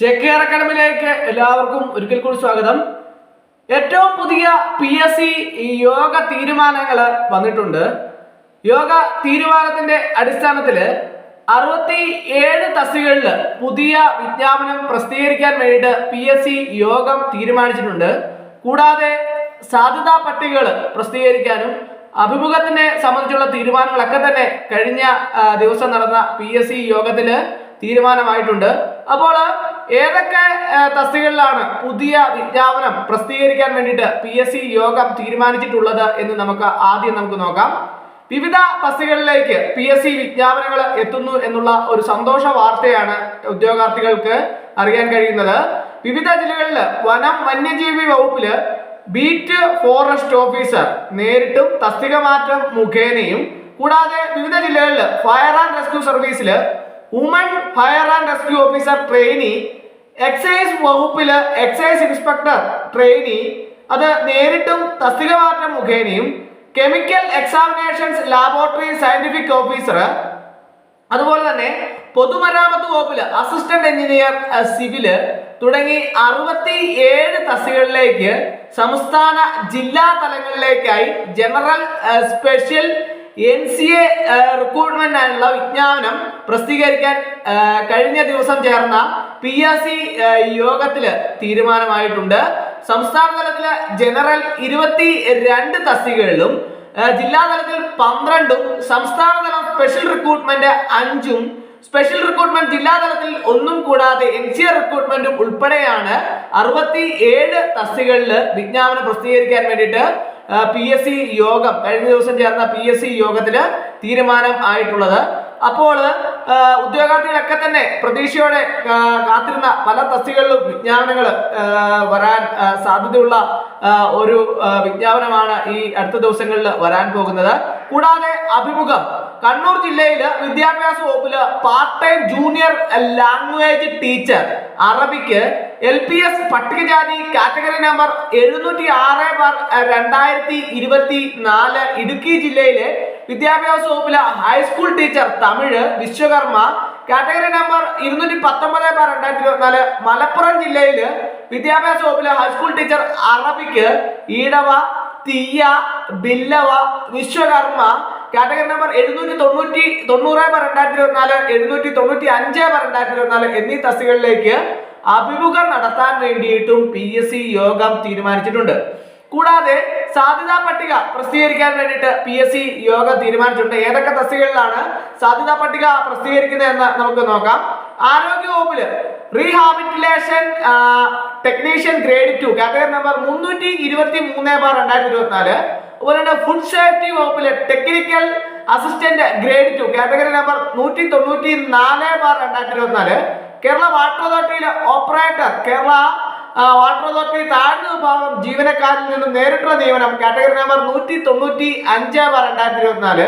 ചെക്കേർ അക്കാഡമിയിലേക്ക് എല്ലാവർക്കും ഒരിക്കൽ കൂടി സ്വാഗതം. ഏറ്റവും പുതിയ പി എസ് സി യോഗ തീരുമാനങ്ങൾ വന്നിട്ടുണ്ട്. യോഗ തീരുമാനത്തിന്റെ അടിസ്ഥാനത്തിൽ അറുപത്തി ഏഴ് തസ്തികകളിൽ പുതിയ വിജ്ഞാപനം പ്രസിദ്ധീകരിക്കാൻ വേണ്ടിയിട്ട് പി എസ് സി യോഗം തീരുമാനിച്ചിട്ടുണ്ട്. കൂടാതെ സാധ്യതാ പട്ടികകൾ പ്രസിദ്ധീകരിക്കാനും അഭിമുഖത്തിനെ സംബന്ധിച്ചുള്ള തീരുമാനങ്ങളൊക്കെ തന്നെ കഴിഞ്ഞ ദിവസം നടന്ന പി എസ് സി യോഗത്തിൽ തീരുമാനമായിട്ടുണ്ട്. അപ്പോൾ ഏതൊക്കെ തസ്തികളിലാണ് പുതിയ വിജ്ഞാപനം പ്രസിദ്ധീകരിക്കാൻ വേണ്ടിയിട്ട് പി എസ് സി യോഗം തീരുമാനിച്ചിട്ടുള്ളത് എന്ന് നമുക്ക് ആദ്യം നമുക്ക് നോക്കാം. വിവിധ തസ്തികകളിലേക്ക് പി എസ് സി വിജ്ഞാപനങ്ങൾ എത്തുന്നു എന്നുള്ള ഒരു സന്തോഷ വാർത്തയാണ് ഉദ്യോഗാർത്ഥികൾക്ക് അറിയാൻ കഴിയുന്നത്. വിവിധ ജില്ലകളിൽ വനം വന്യജീവി വകുപ്പിൽ ബീറ്റ് ഫോറസ്റ്റ് ഓഫീസർ നേരിട്ടും തസ്തിക മാറ്റം മുഖേനയും കൂടാതെ വിവിധ ജില്ലകളിൽ ഫയർ ആൻഡ് റെസ്ക്യൂ സർവീസിൽ woman fire and rescue officer trainee excise വകുപ്പിൽ എക്സൈസ് ഇൻസ്പെക്ടർ ട്രെയിനി അത് നേരിട്ടും തസ്തിക മാറ്റം മുഖേനയും chemical examinations laboratory scientific officer അതുപോലെ തന്നെ പൊതുമരാമത്ത് വകുപ്പിൽ അസിസ്റ്റന്റ് എഞ്ചിനീയർ സിവിൽ തുടങ്ങി അറുപത്തി ഏഴ് തസ്തികകളിലേക്ക് സംസ്ഥാന ജില്ലാ തലങ്ങളിലേക്കായി general special N C A റിക്രൂട്ട്മെന്റിനായുള്ള വിജ്ഞാപനം പ്രസിദ്ധീകരിക്കാൻ കഴിഞ്ഞ ദിവസം ചേർന്ന പി എസ് സി യോഗത്തിൽ തീരുമാനമായിട്ടുണ്ട്. സംസ്ഥാന തലത്തിൽ ജനറൽ ഇരുപത്തി രണ്ട് തസ്തികകളിലും ജില്ലാ തലത്തിൽ പന്ത്രണ്ടും സംസ്ഥാന തലം സ്പെഷ്യൽ റിക്രൂട്ട്മെന്റ് അഞ്ചും സ്പെഷ്യൽ റിക്രൂട്ട്മെന്റ് ജില്ലാ തലത്തിൽ ഒന്നും കൂടാതെ എൻ സി റിക്രൂട്ട്മെന്റും ഉൾപ്പെടെയാണ് അറുപത്തി ഏഴ് തസ്തികകളിൽ വിജ്ഞാപനം പ്രസിദ്ധീകരിക്കാൻ വേണ്ടിയിട്ട് പി എസ് സി യോഗം കഴിഞ്ഞ ദിവസം ചേർന്ന പി എസ് സി യോഗത്തിൽ തീരുമാനം ആയിട്ടുള്ളത്. അപ്പോൾ ഉദ്യോഗാർത്ഥികളൊക്കെ തന്നെ പ്രതീക്ഷയോടെ കാത്തിരുന്ന പല തസ്തികളിലും വിജ്ഞാപനങ്ങൾ വരാൻ സാധ്യതയുള്ള ഒരു വിജ്ഞാപനമാണ് ഈ അടുത്ത ദിവസങ്ങളിൽ വരാൻ പോകുന്നത്. കൂടാതെ അഭിമുഖം. കണ്ണൂർ ജില്ലയിൽ വിദ്യാഭ്യാസ വകുപ്പിൽ part time junior language teacher Arabic L P S പട്ടികജാതി കാറ്റഗറി നമ്പർ എഴുന്നൂറ്റി ആറ് ബാർ രണ്ടായിരത്തി ഇരുപത്തി നാല് ഇടുക്കി ജില്ലയിലെ വിദ്യാഭ്യാസ വകുപ്പിലെ high school teacher Tamil Vishwakarma. Category number ഇരുന്നൂറ്റി പത്തൊമ്പത് ബാർ രണ്ടായിരത്തി ഇരുപത്തിനാല് മലപ്പുറം ജില്ലയിൽ വിദ്യാഭ്യാസ വകുപ്പിലെ ഹൈസ്കൂൾ ടീച്ചർ അറബിക്ക് ഈടവ തീയ ബില്ലവ വിശ്വകർമ്മ. കാറ്റഗറി നമ്പർ എഴുന്നൂറ്റി തൊണ്ണൂറ്റി തൊണ്ണൂറ് ബാർ രണ്ടായിരത്തി ഇരുപത്തിനാല് എഴുന്നൂറ്റി തൊണ്ണൂറ്റി അഞ്ച് ബാർ രണ്ടായിരത്തി ഇരുപത്തിനാല് എന്നീ തസ്തികകളിലേക്ക് അഭിമുഖം നടത്താൻ വേണ്ടിയിട്ടും പി എസ് സി യോഗം തീരുമാനിച്ചിട്ടുണ്ട്. കൂടാതെ സാധ്യതാ പട്ടിക പ്രസിദ്ധീകരിക്കാൻ വേണ്ടിയിട്ട് പി എസ് സി യോഗം തീരുമാനിച്ചിട്ടുണ്ട്. ഏതൊക്കെ തസ്തികകളിലാണ് സാധ്യതാ പട്ടിക പ്രസിദ്ധീകരിക്കുന്നത് എന്ന് നമുക്ക് നോക്കാം. ആരോഗ്യ വകുപ്പിൽ rehabilitation technician grade two category number മുന്നൂറ്റി ഇരുപത്തി മൂന്ന് ബാർ രണ്ടായിരത്തി ഇരുപത്തിനാല് അതുപോലെ തന്നെ ഫുഡ് സേഫ്റ്റി വകുപ്പിലെ technical assistant grade two category number നൂറ്റി തൊണ്ണൂറ്റി നാല് ബാർ രണ്ടായിരത്തി ഇരുപത്തിനാല് കേരള വാട്ടർ അതോറിറ്റിയിലെ ഓപ്പറേറ്റർ കേരള വാട്ടർ അതോറിറ്റി താഴ്ന്ന വിഭാഗം ജീവനക്കാരിൽ നിന്നും നേരിട്ടുള്ള നിയമനം. കാറ്റഗറി നമ്പർ നൂറ്റി തൊണ്ണൂറ്റി അഞ്ച് ബാർ രണ്ടായിരത്തി ഇരുപത്തിനാല്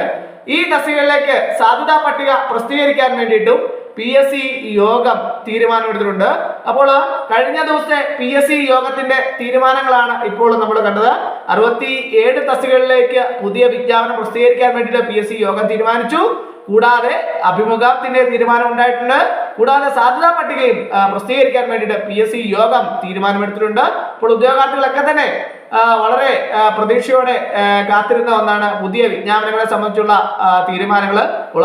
ഈ തസ്തികകളിലേക്ക് സാധ്യതാ പട്ടിക പ്രസിദ്ധീകരിക്കാൻ വേണ്ടിയിട്ടും പി എസ് സി യോഗം തീരുമാനമെടുത്തിട്ടുണ്ട്. അപ്പോൾ കഴിഞ്ഞ ദിവസത്തെ പി എസ് സി യോഗത്തിന്റെ തീരുമാനങ്ങളാണ് ഇപ്പോൾ നമ്മൾ കണ്ടത്. അറുപത്തി ഏഴ് തസ്തികകളിലേക്ക് പുതിയ വിജ്ഞാപനം പ്രസിദ്ധീകരിക്കാൻ വേണ്ടിയിട്ട് പി എസ് സി യോഗം തീരുമാനിച്ചു. കൂടാതെ അഭിമുഖത്തിന്റെ തീരുമാനം ഉണ്ടായിട്ടുണ്ട്. കൂടാതെ സാധ്യതാ പട്ടികയും പ്രസിദ്ധീകരിക്കാൻ വേണ്ടിയിട്ട് പി എസ് സി യോഗം തീരുമാനമെടുത്തിട്ടുണ്ട്. അപ്പോൾ ഉദ്യോഗാർത്ഥികളൊക്കെ തന്നെ വളരെ പ്രതീക്ഷയോടെ കാത്തിരുന്ന ഒന്നാണ് പുതിയ വിജ്ഞാപനങ്ങളെ സംബന്ധിച്ചുള്ള തീരുമാനങ്ങൾ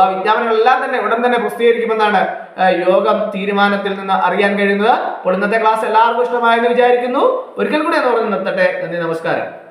ആ വിജ്ഞാപനങ്ങളെല്ലാം തന്നെ ഉടൻ തന്നെ പ്രസിദ്ധീകരിക്കുമെന്നാണ് യോഗം തീരുമാനത്തിൽ നിന്ന് അറിയാൻ കഴിയുന്നത്. അപ്പോൾ ഇന്നത്തെ ക്ലാസ് എല്ലാവർക്കും ഇഷ്ടമായെന്ന് വിചാരിക്കുന്നു. ഒരിക്കൽ കൂടി എന്ന് പറഞ്ഞ് നിർത്തട്ടെ. നന്ദി നമസ്കാരം.